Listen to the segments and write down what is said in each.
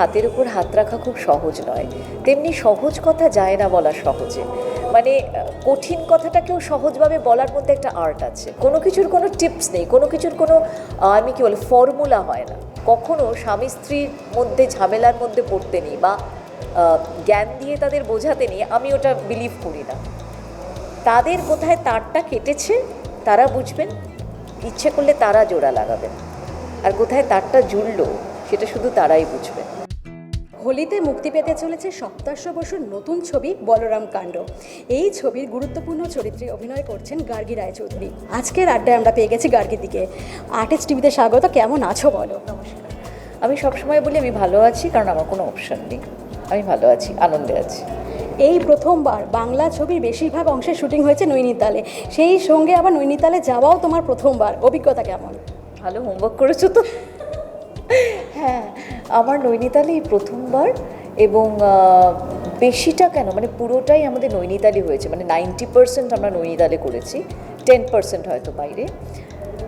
হাতের উপর হাত রাখা খুব সহজ নয়। তেমনি সহজ কথা যায় না বলা সহজে। মানে কঠিন কথাটাকেও সহজভাবে বলার মধ্যে একটা আর্ট আছে। কোনো কিছুর কোনো টিপস নেই, কোনো কিছুর কোনো আমি কি বলি ফর্মুলা হয় না। কখনো স্বামী স্ত্রীর মধ্যে ঝামেলার মধ্যে পড়তে নেই বা জ্ঞান দিয়ে তাদের বোঝাতে নেই, আমি ওটা বিলিভ করি না। তাদের কোথায় তারটা কেটেছে, তারা বুঝবেন। ইচ্ছে করলে তারা জোড়া লাগাবেন। আর কোথায় তারটা জুড়লো, সেটা শুধু তারাই বুঝবেন। হোলিতে মুক্তি পেতে চলেছে সপ্তাশ্ব বসুর নতুন ছবি বলরাম কাণ্ড। এই ছবির গুরুত্বপূর্ণ চরিত্রে অভিনয় করছেন গার্গী রায়চৌধুরী। আজকের আড্ডায় আমরা পেয়ে গেছি গার্গীর দিকে। আর্টিস্ট টিভিতে স্বাগত কেমন আছো বলো? নমস্কার। আমি সবসময় বলি আমি ভালো আছি কারণ আমার কোনো অপশন নেই। আমি ভালো আছি আনন্দে আছি। এই প্রথমবার বাংলা ছবির বেশিরভাগ অংশের শুটিং হয়েছে নৈনিতালে। সেই সঙ্গে আবার নৈনিতালে যাওয়াও তোমার প্রথমবার। অভিজ্ঞতা কেমন? ভালো হোমওয়ার্ক করেছ তো? হ্যাঁ আমার নৈনিতালে এই প্রথমবার এবং বেশিটা কেন? মানে পুরোটাই আমাদের নৈনিতালি হয়েছে। মানে নাইনটি পার্সেন্ট আমরা নৈনিতালে করেছি টেন পার্সেন্ট হয়তো বাইরে।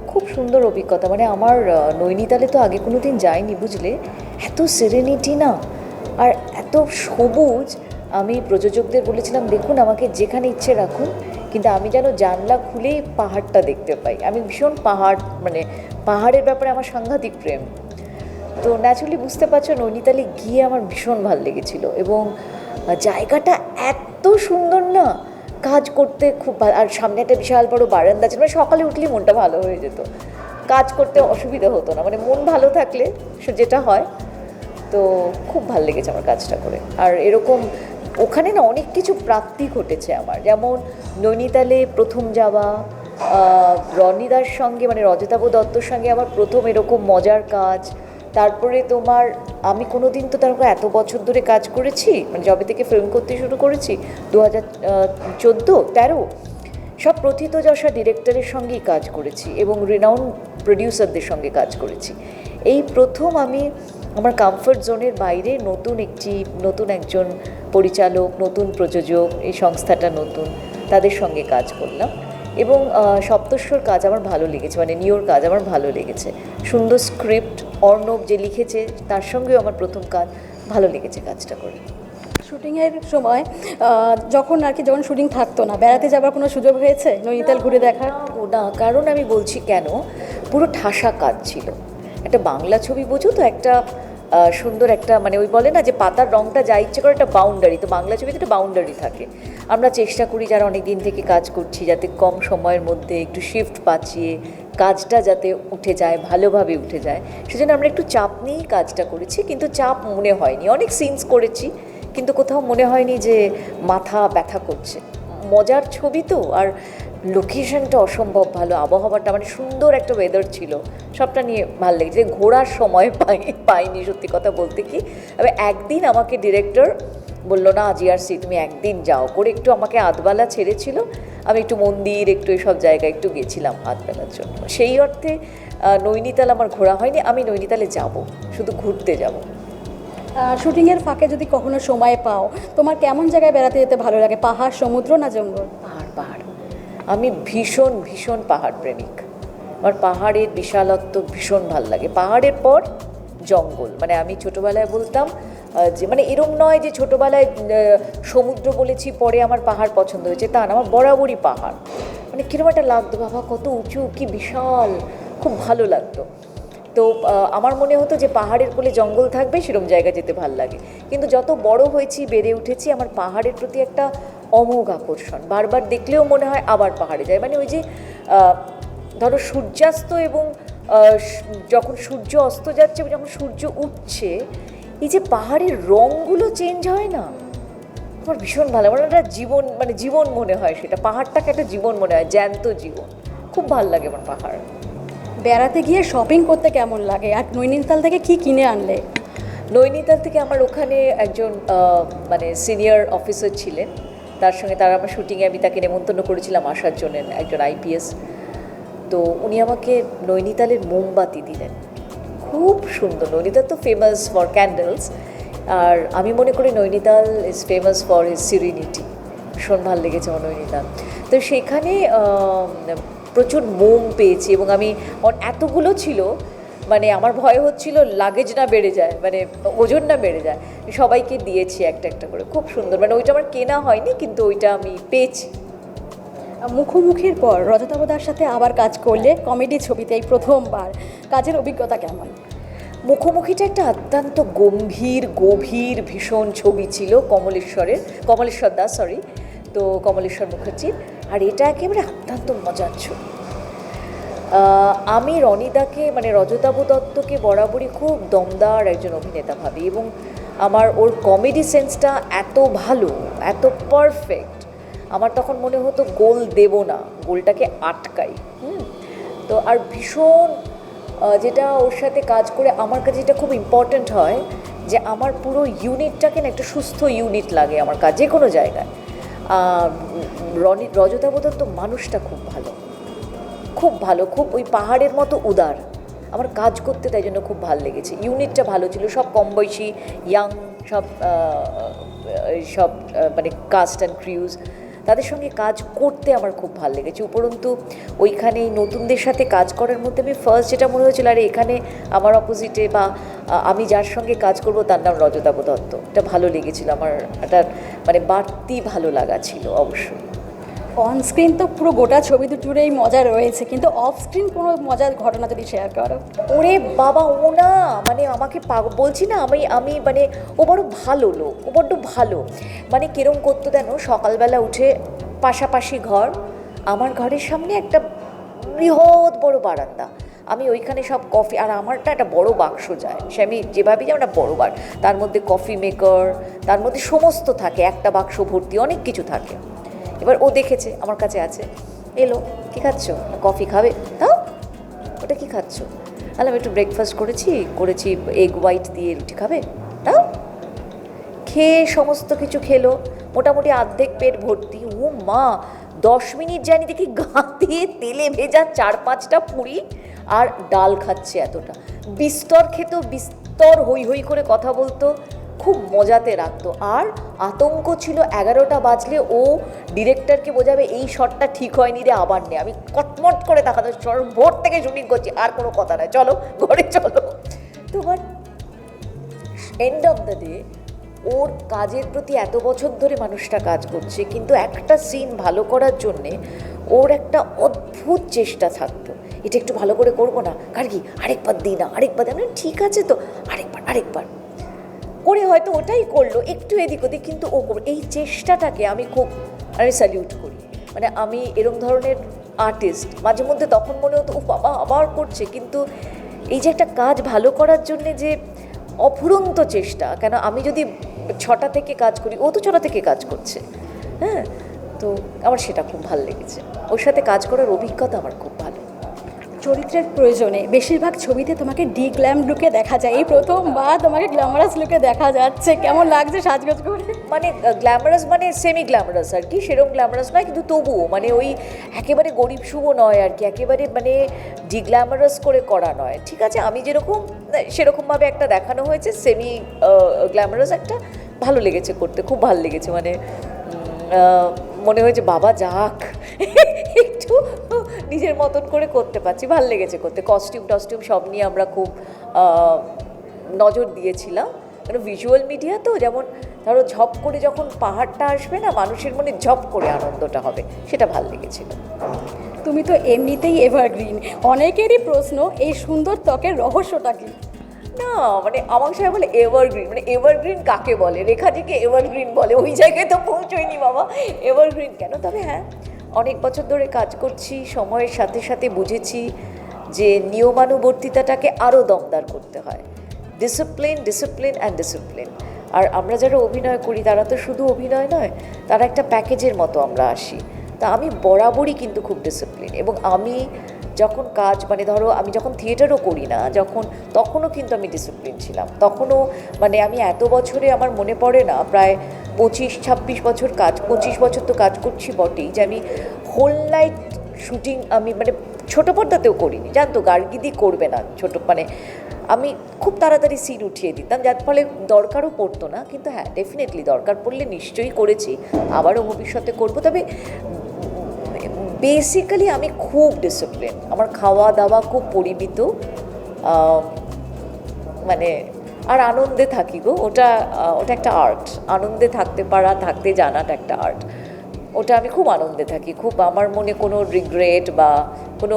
খুব সুন্দর অভিজ্ঞতা। মানে আমার নৈনিতালে তো আগে কোনো দিন যাইনি বুঝলে। এত সেরেনিটি না। আর এত সবুজ। আমি প্রযোজকদের বলেছিলাম, দেখুন, আমাকে যেখানে ইচ্ছে রাখুন। কিন্তু আমি যেন জানলা খুলেই পাহাড়টা দেখতে পাই। আমি ভীষণ পাহাড় মানে পাহাড়ের ব্যাপারে আমার সাংঘাতিক প্রেম। তো ন্যাচুরালি বুঝতে পারছ নৈনিতালে গিয়ে আমার ভীষণ ভালো লেগেছিল এবং জায়গাটা এত সুন্দর না, কাজ করতে খুব ভালো, আর সামনে একটা বিশাল বড় বারান্দা ছিল মানে সকালে উঠলেই মনটা ভালো হয়ে যেত। কাজ করতে অসুবিধা হতো না মানে মন ভালো থাকলে যেটা হয়, তো খুব ভালো লেগেছে আমার কাজটা করে। আর এরকম ওখানে না অনেক কিছু প্রাপ্তি ঘটেছে আমার, যেমন নৈনিতালে প্রথম যাওয়া রনিদার সঙ্গে মানে রজতাভ দত্তর সঙ্গে আমার প্রথম এরকম মজার কাজ তারপরে তোমার, আমি কোনো দিন তো তারপর এত বছর ধরে কাজ করেছি মানে যবে থেকে ফিল্ম করতে শুরু করেছি দু হাজার চোদ্দ, তেরো, সব প্রথিতযশা ডিরেক্টরের সঙ্গেই কাজ করেছি এবং রিনাউন প্রডিউসারদের সঙ্গে কাজ করেছি। এই প্রথম আমি আমার কমফর্ট জোনের বাইরে নতুন একটি, নতুন একজন পরিচালক, নতুন প্রযোজক, এই সংস্থাটা নতুন, তাদের সঙ্গে কাজ করলাম। এবং সপ্তস্বর কাজ আমার ভালো লেগেছে মানে নিয়োর কাজ আমার ভালো লেগেছে। সুন্দর স্ক্রিপ্ট অর্ণব যে লিখেছে তার সঙ্গেও আমার প্রথম কাজ ভালো লেগেছে কাজটা করে। শুটিংয়ের সময় যখন আর কি যখন শুটিং থাকতো না বেড়াতে যাবার কোনো সুযোগ হয়েছে নৈনিতাল ঘুরে দেখার? ও না কারণ আমি বলছি কেন পুরো ঠাসা কাজ ছিল। একটা বাংলা ছবি বোঝো তো একটা সুন্দর একটা মানে ওই বলে না যে পাতার রংটা যা ইচ্ছে করে একটা বাউন্ডারি তো বাংলা ছবিতে একটা বাউন্ডারি থাকে। আমরা চেষ্টা করি যারা অনেক দিন থেকে কাজ করছি, যাতে কম সময়ের মধ্যে একটু শিফট পাচ্ছিয়ে কাজটা যাতে উঠে যায়, ভালোভাবে উঠে যায়। সেজন্য আমরা একটু চাপ নিয়েই কাজটা করেছি, কিন্তু চাপ মনে হয়নি। অনেক সিনস করেছি, কিন্তু কোথাও মনে হয়নি যে মাথা ব্যথা করছে। মজার ছবি তো, আর লোকেশনটা অসম্ভব ভালো আবহাওয়াটা মানে সুন্দর একটা ওয়েদার ছিল। সবটা নিয়ে ভালো লেগেছে ঘোরার সময় পাই পাইনি সত্যি কথা বলতে কি। তবে একদিন আমাকে ডিরেক্টর বলল না জিআরসি তুমি একদিন যাও। করে একটু আমাকে আধবেলা ছেড়েছিল। আমি একটু মন্দির একটু এসব জায়গায় একটু গেছিলাম আধবেলার জন্য। সেই অর্থে নৈনিতাল আমার ঘোরা হয়নি আমি নৈনিতালে যাব শুধু ঘুরতে যাব। শুটিংয়ের ফাঁকে যদি কখনো সময় পাও তোমার কেমন জায়গায় বেড়াতে যেতে ভালো লাগে? পাহাড় সমুদ্র না জঙ্গল? পাহাড় পাহাড়। আমি ভীষণ ভীষণ পাহাড় প্রেমিক। আমার পাহাড়ের বিশালত্ব ভীষণ ভালো লাগে। পাহাড়ের পর জঙ্গল। মানে আমি ছোটোবেলায় বলতাম যে মানে এরম নয় যে, ছোটোবেলায় সমুদ্র বলেছি, পরে আমার পাহাড় পছন্দ হয়েছে। তা না, আমার বরাবরই পাহাড়। মানে কীরকম একটা লাগতো, বাবা, কত উঁচু, কি বিশাল, খুব ভালো লাগতো। তো আমার মনে হতো যে পাহাড়ের কোলে জঙ্গল থাকবে, সেরকম জায়গা যেতে ভালো লাগে। কিন্তু যত বড় হয়েছি, বেড়ে উঠেছি, আমার পাহাড়ের প্রতি একটা অমোঘ আকর্ষণ। বারবার দেখলেও মনে হয় আবার পাহাড়ে যায়। মানে ওই যে ধরো সূর্যাস্ত এবং যখন সূর্য অস্ত যাচ্ছে যখন সূর্য উঠছে, এই যে পাহাড়ের রঙগুলো চেঞ্জ হয় না? আমার ভীষণ ভালো মানে একটা জীবন মানে জীবন মনে হয় সেটা। পাহাড়টাকে একটা জীবন মনে হয়, জ্যান্ত জীবন। খুব ভালো লাগে আমার পাহাড়। বেড়াতে গিয়ে শপিং করতে কেমন লাগে? আর নৈনিতাল থেকে কি কিনে আনলে? নৈনিতাল থেকে আমার ওখানে একজন মানে সিনিয়র অফিসার ছিলেন। তার সঙ্গে তার আমার শুটিংয়ে আমি তাকে নেমন্তন্ন করেছিলাম আসার জন্য, একজন আইপিএস তো উনি আমাকে নৈনিতালের মোমবাতি দিলেন। খুব সুন্দর। নৈনিতাল তো ফেমাস ফর ক্যান্ডেলস আর আমি মনে করি Nainital is famous for is serenity ভীষণ ভালো লেগেছে আমার নৈনিতাল। তো সেখানে প্রচুর মোম পেয়েছি এবং আমি এতগুলো ছিল মানে আমার ভয় হচ্ছিল লাগেজ না বেড়ে যায় মানে ওজন না বেড়ে যায়। সবাইকে দিয়েছি একটা একটা করে খুব সুন্দর। মানে ওইটা আমার কেনা হয়নি কিন্তু ওইটা আমি পেয়েছি। মুখোমুখির পর রজতাবদার সাথে আবার কাজ করলে কমেডি ছবিতে এই প্রথমবার। কাজের অভিজ্ঞতা কেমন? মুখোমুখিটা একটা অত্যন্ত গম্ভীর গভীর ভীষণ ছবি ছিল কমলেশ্বরের কমলেশ্বর দাস সরি তো কমলেশ্বর মুখার্জির। আর এটা একেবারে অত্যন্ত মজার ছবি। আমি রনিদাকে মানে রজতাবু দত্তকে বরাবরই খুব দমদার একজন অভিনেতা ভাবি এবং আমার ওর কমেডি সেন্সটা এত ভালো, এত পারফেক্ট আমার তখন মনে হতো গোল দেব না, গোলটাকে আটকাই, হুম? তো আর ভীষণ যেটা ওর সাথে কাজ করে আমার কাছে যেটা খুব ইম্পর্ট্যান্ট হয় যে আমার পুরো ইউনিটটাকে না একটা সুস্থ ইউনিট লাগে আমার কাজ যে কোনো জায়গায়। আর রনি রজতাবু তো মানুষটা খুব ভালো। খুব ভালো, খুব ওই পাহাড়ের মতো উদার। আমার কাজ করতে তাই জন্য খুব ভালো লেগেছে। ইউনিটটা ভালো ছিল, সব কম বয়সী ইয়াং সব সব মানে কাস্ট অ্যান্ড ক্রিউজ তাদের সঙ্গে কাজ করতে আমার খুব ভালো লেগেছে। উপরন্তু ওইখানে নতুনদের সাথে কাজ করার মধ্যে আমি ফার্স্ট যেটা মনে হয়েছিল, আর এখানে আমার অপোজিটে বা আমি যার সঙ্গে কাজ করব তার নাম রজতাব দত্ত। এটা ভালো লেগেছিল আমার, একটা মানে বাড়তি ভালো লাগা ছিল অবশ্যই। অন স্ক্রিন তো পুরো গোটা ছবি জুড়েই মজা রয়েছে, কিন্তু অফ স্ক্রিন কোনো মজার ঘটনা যদি শেয়ার করো। ওরে বাবা, ও না মানে আমাকে বলছি না, আমি আমি মানে ও বড় ভালো লোক, ও বড্ড ভালো। মানে কিরম করতো দেন সকালবেলা উঠে পাশাপাশি ঘর, আমার ঘরের সামনে একটা বৃহৎ বড় বারান্দা। আমি ওইখানে সব কফি আর আমারটা একটা বড় বাক্স যায়, সে আমি যেভাবে যাই একটা বড় বার। তার মধ্যে কফি মেকার তার মধ্যে সমস্ত থাকে, একটা বাক্স ভর্তি, অনেক কিছু থাকে। এবার ও দেখেছে, আমার কাছে আছে। এলো, কি খাচ্ছ? কফি খাবে? দাও ওটা কি খাচ্ছ? তাহলে আমি একটু ব্রেকফাস্ট করেছি করেছি এগ হোয়াইট দিয়ে রুটি, খাবে? দাও খেয়ে সমস্ত কিছু খেলো, মোটামুটি অর্ধেক পেট ভর্তি। ও মা, দশ মিনিট জানি দেখি গা দিয়ে তেলে ভেজা চার পাঁচটা পুরি আর ডাল খাচ্ছে এতটা। বিস্তর খেত, বিস্তর হই হই করে কথা বলতো। খুব মজাতে রাখতো। আর আতঙ্ক ছিল এগারোটা বাজলে ও ডিরেক্টরকে বোঝাবে, এই শটটা ঠিক হয়নি রে আবার নে আমি কটমট করে তাকাতে ভোর থেকে শুটিং করছি, আর কোনো কথা নয় চলো, ঘরে চলো। তো but end of the day ওর কাজের প্রতি এত বছর ধরে মানুষটা কাজ করছে, কিন্তু একটা সিন ভালো করার জন্যে ওর একটা অদ্ভুত চেষ্টা থাকতো। এটা একটু ভালো করে করব না? কার কি? আরেকবার দিই না, আরেকবার। আমি ঠিক আছে তো, আরেকবার আরেকবার। করে হয়তো ওটাই করল, একটু এদিক ওদিক, কিন্তু ও এই চেষ্টাটাকে আমি খুব আমি স্যালিউট করি। মানে আমি এরম ধরনের আর্টিস্ট মাঝে মধ্যে তখন মনে হতো ও বাবা, আবার করছে, কিন্তু এই যে একটা কাজ ভালো করার জন্যে যে অফুরন্ত চেষ্টা, কেন আমি যদি ছটা থেকে কাজ করি, ও তো ছটা থেকে কাজ করছে হ্যাঁ? তো আমার সেটা খুব ভালো লেগেছে। ওর সাথে কাজ করার অভিজ্ঞতা আমার খুব ভালো। চরিত্রের প্রয়োজনে বেশিরভাগ ছবিতে তোমাকে ডি গ্ল্যাম লুকে দেখা যায়। এই প্রথমবার তোমাকে গ্ল্যামারাস লুকে দেখা যাচ্ছে। কেমন লাগছে সাজগোজ করে? মানে গ্ল্যামারাস মানে সেমি গ্ল্যামারাস আর কি, সেরকম গ্ল্যামারাস নয়, কিন্তু তবুও মানে ওই একেবারে গরিব শুভ নয় আর কি, একেবারে মানে ডিগ্ল্যামারাস করে করা নয়। ঠিক আছে, আমি যেরকম সেরকমভাবে একটা দেখানো হয়েছে সেমি গ্ল্যামারাস একটা। ভালো লেগেছে করতে, খুব ভালো লেগেছে। মানে মনে হয়েছে বাবা যাক। নিজের মতন করে করতে পারছি ভালো লেগেছে করতে। কস্টিউম টস্টিউম সব নিয়ে আমরা খুব নজর দিয়েছিলাম। কারণ ভিজুয়াল মিডিয়া তো যেমন ধরো ঝপ করে যখন পাহাড়টা আসবে না মানুষের মনে ঝপ করে আনন্দটা হবে সেটা ভালো লেগেছিল। তুমি তো এমনিতেই এভারগ্রিন অনেকেরই প্রশ্ন এই সুন্দর ত্বকের রহস্যটা কি? না মানে আমার সবাই বলে এভারগ্রিন মানে এভারগ্রিন কাকে বলে? রেখাজিকে এভারগ্রিন বলে। ওই জায়গায় তো পৌঁছয়নি বাবা। এভারগ্রিন কেন? তবে হ্যাঁ অনেক বছর ধরে কাজ করছি, সময়ের সাথে সাথে বুঝেছি যে নিয়মানুবর্তিতাটাকে আরও দমদার করতে হয়। ডিসিপ্লিন ডিসিপ্লিন অ্যান্ড ডিসিপ্লিন আর আমরা যারা অভিনয় করি, তারা তো শুধু অভিনয় নয়, তারা একটা প্যাকেজের মতো আমরা আসি। তা আমি বরাবরই কিন্তু খুব ডিসিপ্লিন এবং আমি যখন কাজ মানে ধরো আমি যখন থিয়েটারও করি না, যখন, তখনও কিন্তু আমি ডিসিপ্লিন ছিলাম। তখনও মানে আমি এত বছরে আমার মনে পড়ে না, প্রায় পঁচিশ, ছাব্বিশ বছর কাজ, পঁচিশ বছর তো কাজ করছি বটেই, যে আমি হোল নাইট শুটিং আমি মানে ছোটো পর্দাতেও করিনি, জানতো গার্গিদি করবে না ছোট মানে আমি খুব তাড়াতাড়ি সিট উঠিয়ে দিতাম, যার ফলে দরকারও পড়তো না, কিন্তু হ্যাঁ ডেফিনেটলি দরকার পড়লে নিশ্চয়ই করেছি, আবারও ভবিষ্যতে করব, তবে বেসিক্যালি আমি খুব ডিসিপ্লিন আমার খাওয়া দাওয়া খুব পরিমিত মানে আর আনন্দে থাকি গো। ওটা ওটা একটা আর্ট আনন্দে থাকতে পারা থাকতে জানাটা একটা আর্ট ওটা আমি খুব আনন্দে থাকি। খুব আমার মনে কোনো রিগ্রেট বা কোনো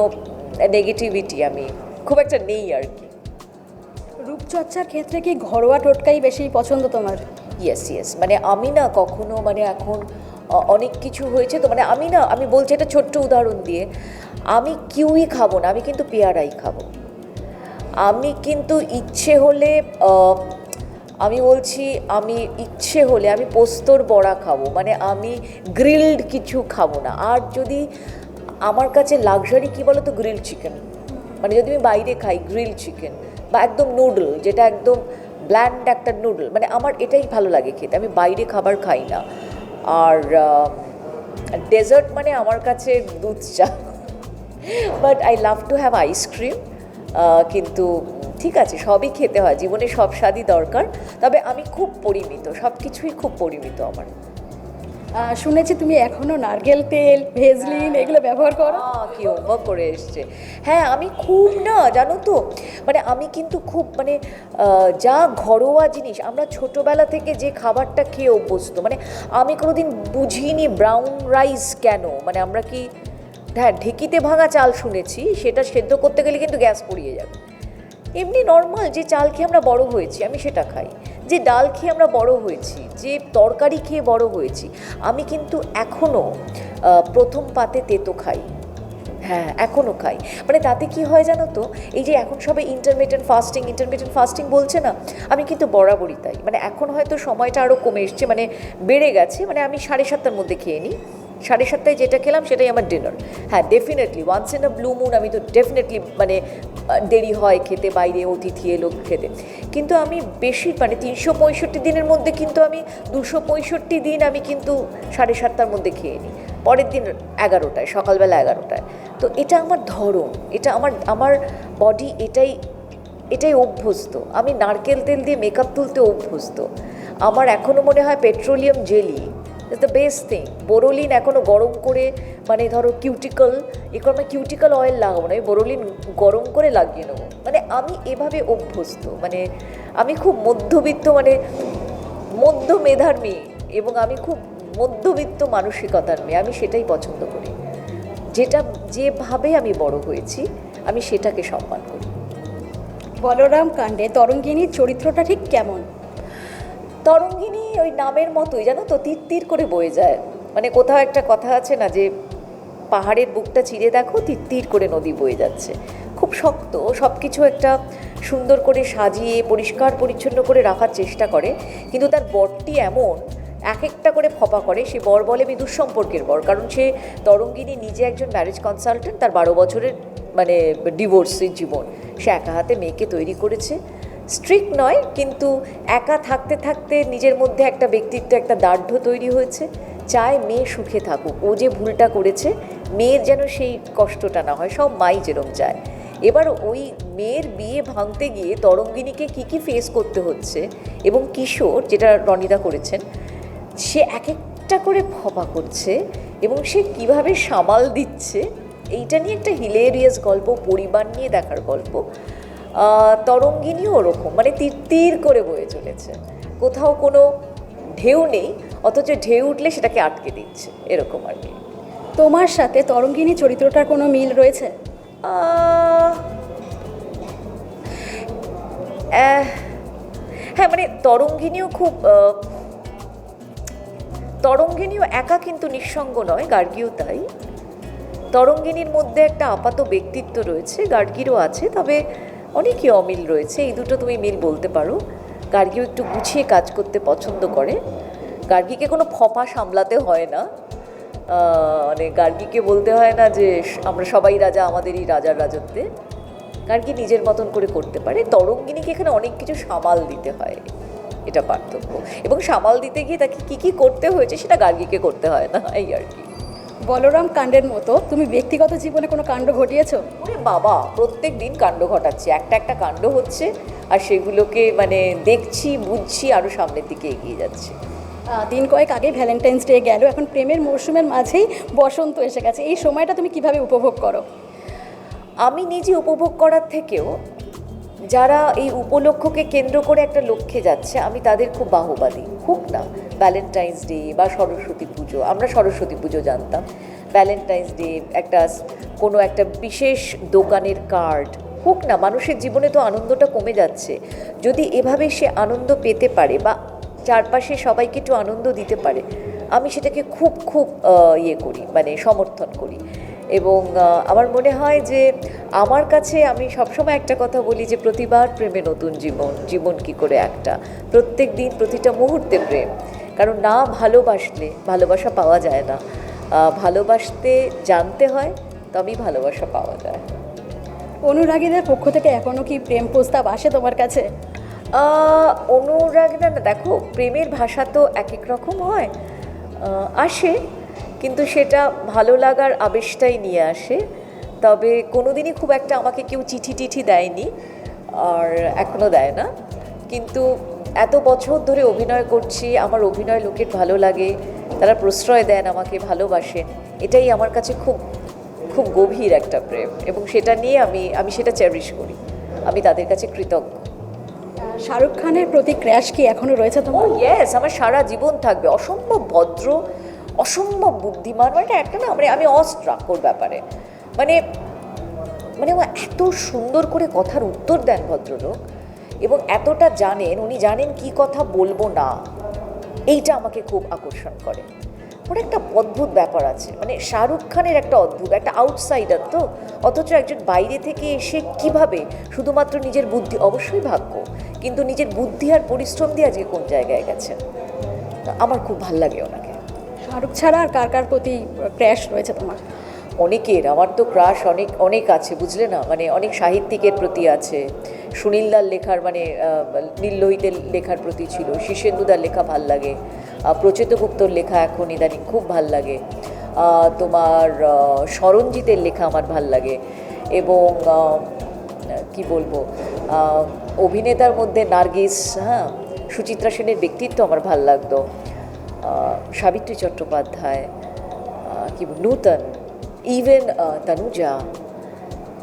নেগেটিভিটি আমি খুব একটা নেই আর কি। রূপচর্চার ক্ষেত্রে কি ঘরোয়া টোটকাই বেশি পছন্দ তোমার? ইয়েস ইয়েস মানে আমি না কখনো মানে এখন অনেক কিছু হয়েছে তো মানে আমি না আমি বলছি একটা ছোট্ট উদাহরণ দিয়ে আমি কিউই খাব না আমি কিন্তু পেয়ারাই খাব। আমি কিন্তু ইচ্ছে হলে আমি বলছি আমি ইচ্ছে হলে আমি পোস্তর বড়া খাব মানে আমি গ্রিলড কিছু খাব না। আর যদি আমার কাছে লাক্সারি কী বলো তো গ্রিল চিকেন। মানে যদি আমি বাইরে খাই গ্রিল চিকেন বা একদম নুডল, যেটা একদম ব্ল্যান্ড একটা নুডল মানে আমার এটাই ভালো লাগে খেতে। আমি বাইরে খাবার খাই না। আর ডেজার্ট মানে আমার কাছে দুধ চা। But I love to have ice cream কিন্তু ঠিক আছে সবই খেতে হয় জীবনে সব স্বাদই দরকার তবে আমি খুব পরিমিত সব কিছুই খুব পরিমিত আমার। শুনেছি তুমি এখনও নারকেল তেল ভেজলিন এগুলো ব্যবহার করো? কি হোমওয়ার্ক করে এসছে। হ্যাঁ আমি খুব না জানো তো মানে আমি কিন্তু খুব মানে যা ঘরোয়া জিনিস আমরা ছোটোবেলা থেকে যে খাবারটা খেয়ে অভ্যস্ত মানে আমি কোনোদিন বুঝিনি ব্রাউন রাইস কেন মানে আমরা কি হ্যাঁ ঢেকিতে ভাঙা চাল শুনেছি, সেটা সেদ্ধ করতে গেলে কিন্তু গ্যাস পড়িয়ে যাবে। এমনি নর্মাল যে চাল খেয়ে আমরা বড় হয়েছি, আমি সেটা খাই। যে ডাল খেয়ে আমরা বড় হয়েছি, যে তরকারি খেয়ে বড় হয়েছি, আমি কিন্তু এখনও প্রথম পাতে তেতো খাই। হ্যাঁ এখনও খাই। মানে তাতে কি হয় জানো তো, এই যে এখন সবে ইন্টারমিডিয়েন্ট ফাস্টিং ইন্টারমিডিয়েন্ট ফাস্টিং বলছে না, আমি কিন্তু বরাবরই তাই। মানে এখন হয়তো সময়টা আরও কমে এসছে মানে বেড়ে গেছে মানে আমি সাড়ে সাতটার মধ্যে খেয়ে নিই। সাড়ে সাতটায় যেটা খেলাম সেটাই আমার ডিনার হ্যাঁ definitely once in a blue moon আমি তো ডেফিনেটলি মানে দেরি হয় খেতে, বাইরে অতিথি এলো খেতে। কিন্তু আমি বেশি মানে তিনশো পঁয়ষট্টি দিনের মধ্যে কিন্তু আমি দুশো পঁয়ষট্টি দিন আমি কিন্তু সাড়ে সাতটার মধ্যে খেয়ে নিই। পরের দিন এগারোটায়, সকালবেলা এগারোটায়। তো এটা আমার ধরন, এটা আমার আমার বডি এটাই এটাই অভ্যস্ত। আমি নারকেল তেল দিয়ে মেকআপ তুলতে অভ্যস্ত। আমার এখনও মনে হয় petroleum jelly is the best thing Boroline এখনও গরম করে মানে ধরো কিউটিকল এখন আমি কিউটিকল অয়েল লাগাবো না আমি বোরোলিন গরম করে লাগিয়ে নেব। মানে আমি এভাবে অভ্যস্ত মানে আমি খুব মধ্যবিত্ত মানে মধ্য মেধার মেয়ে এবং আমি খুব মধ্যবিত্ত মানসিকতার মেয়ে, আমি সেটাই পছন্দ করি। যেটা, যেভাবে আমি বড় হয়েছি, আমি সেটাকে সম্মান করি। বলরাম কাণ্ডে তরঙ্গিনীর চরিত্রটা ঠিক কেমন? তরঙ্গিনী ওই নামের মতোই, জানো তো, তীর তীর করে বয়ে যায়। মানে কোথাও একটা কথা আছে না যে, পাহাড়ের বুকটা চিরে দেখো, তীর তীর করে নদী বয়ে যাচ্ছে। খুব শক্ত সব কিছু একটা সুন্দর করে সাজিয়ে, পরিষ্কার, পরিচ্ছন্ন করে রাখার চেষ্টা করে, কিন্তু তার বরটি এমন, এক একটা করে ফপা করে, সে বর বলে আমি দুঃসম্পর্কের বর, কারণ সে তরঙ্গিনী নিজে একজন ম্যারেজ কনসালটেন্ট তার বারো বছরের মানে ডিভোর্সের জীবন। সে একা হাতে মেয়েকে তৈরি করেছে স্ট্রিক্ট নয়, কিন্তু একা থাকতে থাকতে নিজের মধ্যে একটা ব্যক্তিত্ব, একটা দার্ঢ্য তৈরি হয়েছে। চায় মেয়ে সুখে থাকুক। ও যে ভুলটা করেছে, মেয়ের যেন সেই কষ্টটা না হয়, সব মাই যেরম চায়। এবার ওই মেয়ের বিয়ে ভাঙতে গিয়ে তরঙ্গিনীকে কী কী ফেস করতে হচ্ছে এবং কিশোর, যেটা রনিদা করেছেন, সে এক একটা করে ফপা করছে এবং সে কীভাবে সামাল দিচ্ছে, এইটা নিয়ে একটা হিলেরিয়াস গল্প, পরিবার নিয়ে দেখার গল্প। তরঙ্গিনীও ওরকম। মানে তীর তীর করে বয়ে চলেছে। কোথাও কোনো ঢেউ নেই অথচ ঢেউ উঠলে সেটাকে আটকে দিচ্ছে এরকম আর কি। তোমার সাথে তরঙ্গিনী চরিত্রটার কোনো মিল রয়েছে? হ্যাঁ মানে তরঙ্গিনীও খুব তরঙ্গিনীও একা কিন্তু নিঃসঙ্গ নয় গার্গীও তাই। তরঙ্গিনীর মধ্যে একটা আপাত ব্যক্তিত্ব রয়েছে গার্গীরও আছে তবে অনেকই অমিল রয়েছে, এই দুটো তুমি মিল বলতে পারো। গার্গীও একটু গুছিয়ে কাজ করতে পছন্দ করে। গার্গীকে কোনো ফপা সামলাতে হয় না। মানে গার্গীকে বলতে হয় না যে, আমরা সবাই রাজা, আমাদেরই রাজার রাজত্বে। গার্গী নিজের মতন করে করতে পারে। তরঙ্গিনীকে এখানে অনেক কিছু সামাল দিতে হয়, এটা পার্থক্য। এবং সামাল দিতে গিয়ে তাকে কী কী করতে হয়েছে সেটা গার্গীকে করতে হয় না, এই আর কি। বলরাম কাণ্ডের মতো তুমি ব্যক্তিগত জীবনে কোনো কাণ্ড ঘটিয়েছো? ওরে বাবা প্রত্যেক দিন কাণ্ড ঘটাচ্ছি। একটা একটা কাণ্ড হচ্ছে আর সেগুলোকে মানে দেখছি বুঝছি আরও সামনের দিকে এগিয়ে যাচ্ছে। দিন কয়েক আগে ভ্যালেন্টাইন্স ডে গেল। এখন প্রেমের মরশুমের মাঝেই বসন্ত এসে গেছে। এই সময়টা তুমি কীভাবে উপভোগ করো? আমি নিজে উপভোগ করার থেকেও যারা এই উপলক্ষকে কেন্দ্র করে একটা লক্ষ্যে যাচ্ছে, আমি তাদের খুব বাহবাদী হোক না। ভ্যালেন্টাইন্স ডে বা সরস্বতী পুজো, আমরা সরস্বতী পুজো জানতাম। ভ্যালেন্টাইন্স ডে একটা কোনো একটা বিশেষ দোকানের কার্ড হোক না, মানুষের জীবনে তো আনন্দটা কমে যাচ্ছে। যদি এভাবে সে আনন্দ পেতে পারে বা চারপাশে সবাইকে একটু আনন্দ দিতে পারে, আমি সেটাকে খুব খুব ইয়ে করি মানে সমর্থন করি। এবং আমার মনে হয় যে আমার কাছে আমি সবসময় একটা কথা বলি যে প্রতিবার প্রেমে নতুন জীবন জীবন কি করে একটা? প্রত্যেক দিন প্রতিটা মুহূর্তে প্রেম। কারণ না ভালোবাসলে ভালোবাসা পাওয়া যায় না। ভালোবাসতে জানতে হয় তবেই ভালোবাসা পাওয়া যায়। অনুরাগীদের পক্ষ থেকে এখনও কি প্রেম প্রস্তাব আসে তোমার কাছে? আহ, অনুরাগ না না দেখো প্রেমের ভাষা তো এক এক রকম হয়। আসে কিন্তু সেটা ভালো লাগার আবেশটাই নিয়ে আসে। তবে কোনোদিনই খুব একটা আমাকে কেউ চিঠি টিঠি দেয়নি আর এখনও দেয় না। কিন্তু এত বছর ধরে অভিনয় করছি আমার অভিনয় লোকের ভালো লাগে তারা প্রশ্রয় দেন আমাকে ভালোবাসেন এটাই আমার কাছে খুব খুব গভীর একটা প্রেম। এবং সেটা নিয়ে আমি আমি সেটা চেরিশ করি। আমি তাদের কাছে কৃতজ্ঞ। শাহরুখ খানের প্রতি ক্র্যাশ কি এখনও রয়েছে তোমার? ইয়েস আমার সারা জীবন থাকবে। অসম্ভব ভদ্র অসম্ভব বুদ্ধিমান মানে একটা না মানে আমি অস্ট্রাক ওর ব্যাপারে। মানে মানে ও এত সুন্দর করে কথার উত্তর দেন ভদ্রলোক, এবং এতটা জানেন, উনি জানেন কি কথা বলব না, এইটা আমাকে খুব আকর্ষণ করে। ওর একটা অদ্ভুত ব্যাপার আছে মানে শাহরুখ খানের একটা অদ্ভুত, একটা আউটসাইডার তো, অথচ একজন বাইরে থেকে এসে কীভাবে শুধুমাত্র নিজের বুদ্ধি, অবশ্যই ভাগ্য, কিন্তু নিজের বুদ্ধি আর পরিশ্রম দিয়ে আজকে কোন জায়গায় গেছেন আমার খুব ভালো লাগে ওনাকে। শাহরুখ ছাড়া আর কার কার প্রতি ক্র্যাশ রয়েছে তোমার? অনেকের, আমার তো ক্রাশ অনেক অনেক আছে, বুঝলে না? মানে অনেক সাহিত্যিকের প্রতি আছে। সুনীল সুনীলদার লেখার মানে নীললোহিতের লেখার প্রতি ছিল শীর্ষেন্দুদার লেখা ভালো লাগে প্রচেত গুপ্তর লেখা এখন ইদানিং খুব ভালো লাগে তোমার স্মরণজিতের লেখা আমার ভালো লাগে, এবং কি বলব অভিনেতার মধ্যে নার্গিস হ্যাঁ সুচিত্রা সেনের ব্যক্তিত্ব আমার ভালো লাগতো। সাবিত্রী চট্টোপাধ্যায় কি নূতন ইভেন তনুজা,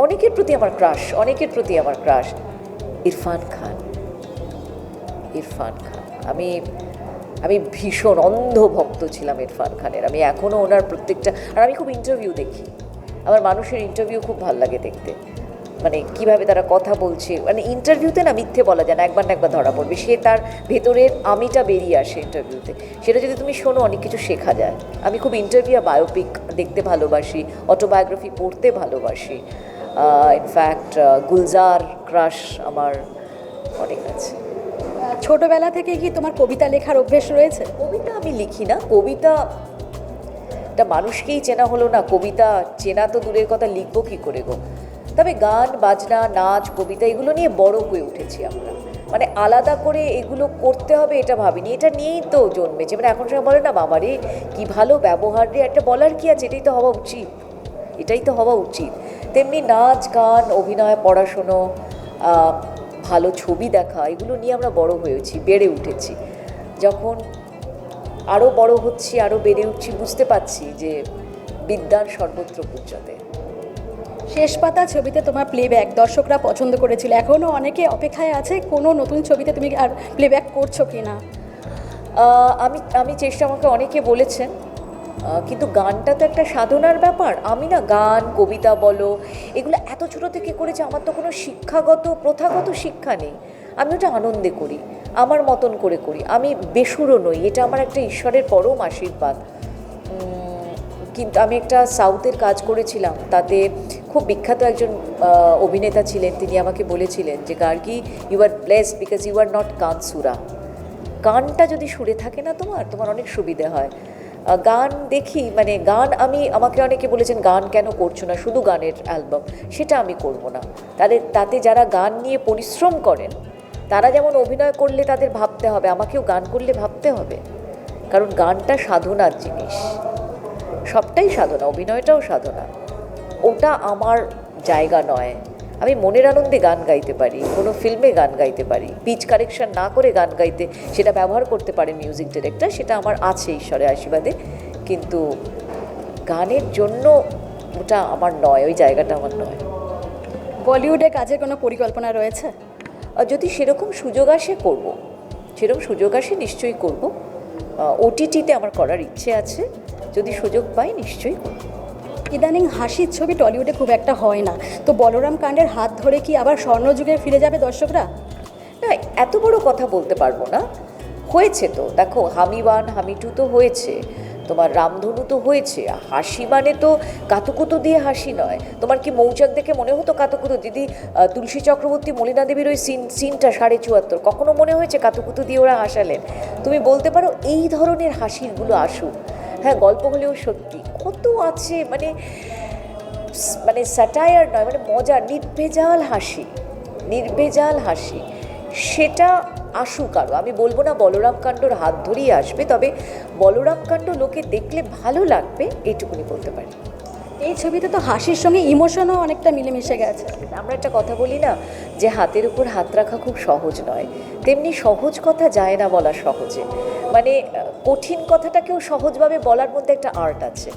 অনেকের প্রতি আমার ক্রাশ অনেকের প্রতি আমার ক্রাশ ইরফান খান। ইরফান খান। আমি আমি ভীষণ অন্ধ ভক্ত ছিলাম ইরফান খানের। আমি এখনও ওনার প্রত্যেকটা, আর আমি খুব ইন্টারভিউ দেখি। আমার মানুষের ইন্টারভিউ খুব ভালো লাগে দেখতে। মানে কীভাবে তারা কথা বলছে মানে ইন্টারভিউতে না মিথ্যে বলা যায় না একবার না একবার ধরা পড়বে। সে তার ভেতরের আমিটা বেরিয়ে আসে ইন্টারভিউতে সেটা যদি তুমি শোনো অনেক কিছু শেখা যায়। আমি খুব ইন্টারভিউ আর বায়োপিক দেখতে ভালোবাসি অটোবায়োগ্রাফি পড়তে ভালোবাসি। ইনফ্যাক্ট গুলজার ক্রাশ আমার অনেক আছে। ছোটবেলা থেকে কি তোমার কবিতা লেখার অভ্যেস রয়েছে? কবিতা আমি লিখি না। কবিতা একটা মানুষকেই চেনা হলো না। কবিতা চেনা তো দূরের কথা লিখব কি করে গো? তবে গান, বাজনা, নাচ, কবিতা এগুলো নিয়ে বড় হয়ে উঠেছি আমরা। মানে আলাদা করে এগুলো করতে হবে এটা ভাবিনি। এটা নিয়েই তো জন্মেছে। মানে এখন সবাই বলে, না বাবারে কি ভালো ব্যবহার রে। একটা বলার কি আছে? এটাই তো হওয়া উচিত। এটাই তো হওয়া উচিত। তেমনি নাচ, গান, অভিনয়, পড়াশুনো ভালো ছবি দেখা, এগুলো নিয়ে আমরা বড় হয়েছি, বেড়ে উঠেছি। যখন আরও বড় হচ্ছি আরও বেড়ে উঠছি, বুঝতে পারছি যে বিদ্যার সর্বত্র পূজ্যতে। শেষ পাতা ছবিতে তোমার প্লেব্যাক দর্শকরা পছন্দ করেছিল। এখনও অনেকে অপেক্ষায় আছে কোনো নতুন ছবিতে তুমি আর প্লেব্যাক করছ কি না আমি আমি চেষ্টা আমাকে অনেকে বলেছেন কিন্তু গানটা তো একটা সাধনার ব্যাপার। আমি না গান, কবিতা বলো, এগুলো এত ছোটো থেকে করেছি, আমার তো কোনো শিক্ষাগত, প্রথাগত শিক্ষা নেই। আমি ওটা আনন্দে করি, আমার মতন করে করি। আমি বেসুরও নই, এটা আমার একটা ঈশ্বরের পরম আশীর্বাদ। কিন্তু আমি একটা সাউথের কাজ করেছিলাম, তাতে খুব বিখ্যাত একজন অভিনেতা ছিলেন, তিনি আমাকে বলেছিলেন যে, Gargi you are blessed because you are not কানসুরা। গানটা যদি সুরে থাকে না তোমার তোমার অনেক সুবিধে হয়। গান দেখি মানে গান আমি, আমাকে অনেকে বলেছেন, গান কেন করছ না? শুধু গানের অ্যালবাম। সেটা আমি করব না। তাহলে তাতে যারা গান নিয়ে পরিশ্রম করেন, তারা যেমন অভিনয় করলে তাদের ভাবতে হবে, আমাকেও গান করলে ভাবতে হবে। কারণ গানটা সাধনার জিনিস। সবটাই সাধনা অভিনয়টাও সাধনা। ওটা আমার জায়গা নয়। আমি মনের আনন্দে গান গাইতে পারি কোনো ফিল্মে গান গাইতে পারি। পিচ কারেকশন না করে গান গাইতে সেটা ব্যবহার করতে পারে মিউজিক ডিরেক্টর সেটা আমার আছে ঈশ্বরের আশীর্বাদে। কিন্তু গানের জন্য ওটা আমার নয় ওই জায়গাটা আমার নয়। বলিউডে কাজের কোনো পরিকল্পনা রয়েছে? যদি সেরকম সুযোগ আসে করব। সেরকম সুযোগ আসে নিশ্চয়ই করব। ওটিটিতে আমার করার ইচ্ছে আছে। যদি সুযোগ পাই নিশ্চয়ই করব। ইদানিং হাসির ছবি টলিউডে খুব একটা হয় না। তো বলরাম কাণ্ডের হাত ধরে কি আবার স্বর্ণযুগে ফিরে যাবে দর্শকরা? না, এত বড় কথা বলতে পারব না। হয়েছে তো। দেখো, হামি ওয়ান, হামি টু তো হয়েছে। তোমার রামধনু তো হয়েছে। হাসি মানে তো কাতুকুতু দিয়ে হাসি নয়। তোমার কি মৌচাক দেখে মনে হতো কাতুকুতু? দিদি তুলসী চক্রবর্তী, মলিনা দেবীর ওই সিন, সিনটা সাড়ে চুয়াত্তর। কখনো মনে হয়েছে কাতুকুতু দিয়ে ওরা হাসালেন? তুমি বলতে পারো এই ধরনের হাসিরগুলো আসুক। হ্যাঁ গল্প হলেও সত্যি। কত আছে মানে মানে স্যাটায়ার নয় মানে মজা নির্ভেজাল হাসি নির্ভেজাল হাসি। সেটা আসুক আরও আমি বলব না বলরাম কাণ্ডর হাত ধরেই আসবে, তবে বলরাম কাণ্ড লোকে দেখলে ভালো লাগবে, এইটুকুনি বলতে পারি। এই ছবিতে তো হাসির সঙ্গে ইমোশনও অনেকটা মিলেমিশে গেছে। আমরা একটা কথা বলি না যে হাতের উপর হাত রাখা খুব সহজ নয়। তেমনি সহজ কথা যায় না বলা সহজে। মানে কঠিন কথাটাকেও সহজভাবে বলার মধ্যে একটা আর্ট আছে।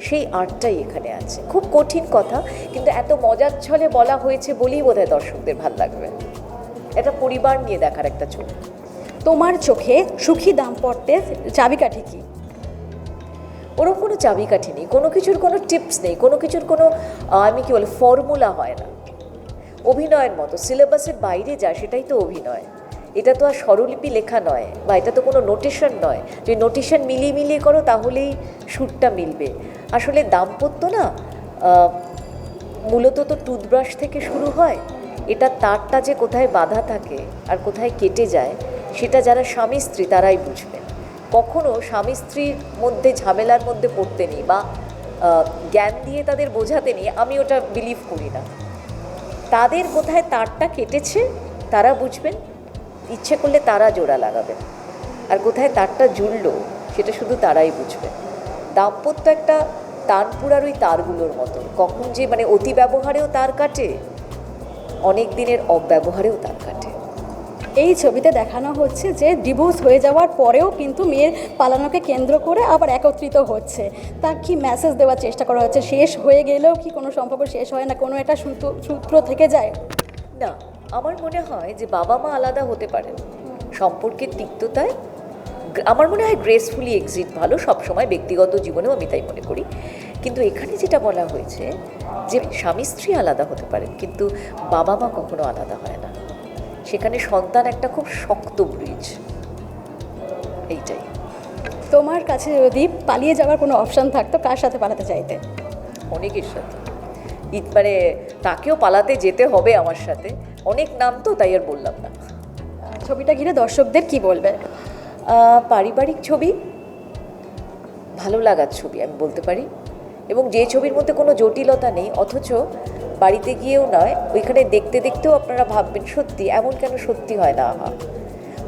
সেই আর্টটাই এখানে আছে। খুব কঠিন কথা, কিন্তু এত মজার ছলে বলা হয়েছে বলেই বোধহয় দর্শকদের ভালো লাগবে। এটা পরিবার নিয়ে দেখার একটা ছবি। তোমার চোখে সুখী দাম্পত্যের চাবিকাঠি কি? ওরকম কোনো চাবিকাঠি নেই, কোনো কিছুর কোনো টিপস নেই, কোনো কিছুর কোনো আমি কি বলে ফর্মুলা হয় না। অভিনয়ের মতো সিলেবাসের বাইরে যা, সেটাই তো অভিনয়। এটা তো আর স্বরলিপি লেখা নয়, বা এটা তো কোনো নোটেশন নয়। যদি নোটেশন মিলিয়ে মিলিয়ে করো, তাহলেই সুরটা মিলবে। আসলে দাম্পত্য না মূলত তো টুথব্রাশ থেকে শুরু হয়। এটা তারটা যে কোথায় বাঁধা থাকে আর কোথায় কেটে যায়, সেটা যারা স্বামী স্ত্রী তারাই বুঝবেন কখনো স্বামী স্ত্রীর মধ্যে ঝামেলার মধ্যে পড়তে নেই বা জ্ঞান দিয়ে তাদের বোঝাতে নেই, আমি ওটা বিলিভ করি না। তাদের কোথায় তারটা কেটেছে, তারা বুঝবেন। ইচ্ছে করলে তারা জোড়া লাগাবেন। আর কোথায় তারটা জুড়লো, সেটা শুধু তারাই বুঝবেন দাম্পত্য একটা তানপুরার ওই তারগুলোর মতো কখন যে মানে অতি ব্যবহারেও তার কাটে, অনেক দিনের অব্যবহারেও তার কাটে। এই ছবিতে দেখানো হচ্ছে যে ডিভোর্স হয়ে যাওয়ার পরেও কিন্তু মেয়ের পালানোকে কেন্দ্র করে আবার একত্রিত হচ্ছে। তার কি মেসেজ দেওয়ার চেষ্টা করা হচ্ছে? শেষ হয়ে গেলেও কি কোনো সম্পর্ক শেষ হয় না? কোনো একটা সূত্র সূত্র থেকে যায়? না, আমার মনে হয় যে বাবা মা আলাদা হতে পারে সম্পর্কের তিক্ততায় আমার মনে হয় গ্রেসফুলি এক্সিট ভালো, সবসময় ব্যক্তিগত জীবনেও আমি তাই মনে করি। কিন্তু এখানে যেটা বলা হয়েছে যে স্বামী স্ত্রী আলাদা হতে পারেন, কিন্তু বাবা মা কখনো আলাদা হয় না। সেখানে সন্তান একটা খুব শক্ত ব্রিজ এইটাই। তোমার কাছে যদি পালিয়ে যাওয়ার কোনো অপশান থাকতো কার সাথে পালাতে চাইতে? অনেকের সাথে। মানে তাকেও পালাতে যেতে হবে আমার সাথে। অনেক নাম তো তাই আর বললাম না। ছবিটা ঘিরে দর্শকদের কি বলবে? পারিবারিক ছবি? ভালো লাগার ছবি আমি বলতে পারি। এবং যে ছবির মধ্যে কোনো জটিলতা নেই অথচ বাড়িতে গিয়েও নয়, ওইখানে দেখতে দেখতেও আপনারা ভাববেন, সত্যি, এমন কেন সত্যি হয় না? আহা।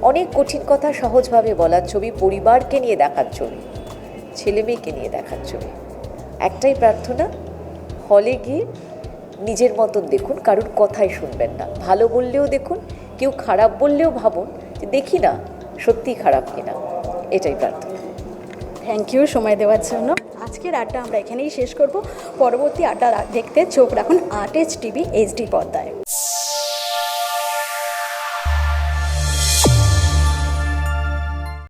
অনেক কঠিন কথা সহজভাবে বলার ছবি পরিবারকে নিয়ে দেখার ছবি ছেলে মেয়েকে নিয়ে দেখার ছবি। একটাই প্রার্থনা, হলে গিয়ে নিজের মতন দেখুন, কারোর কথাই শুনবেন না। ভালো বললেও দেখুন, কেউ খারাপ বললেও ভাবুন যে দেখি না, সত্যিই খারাপ কিনা। এটাই প্রার্থনা। থ্যাংক ইউ সময় দেওয়ার জন্য। আজকের আড্ডা আমরা এখানেই শেষ করব। পরবর্তী আড্ডা দেখতে চোখ রাখুন আর্টেজ টিভি, এইচডি পর্দায়।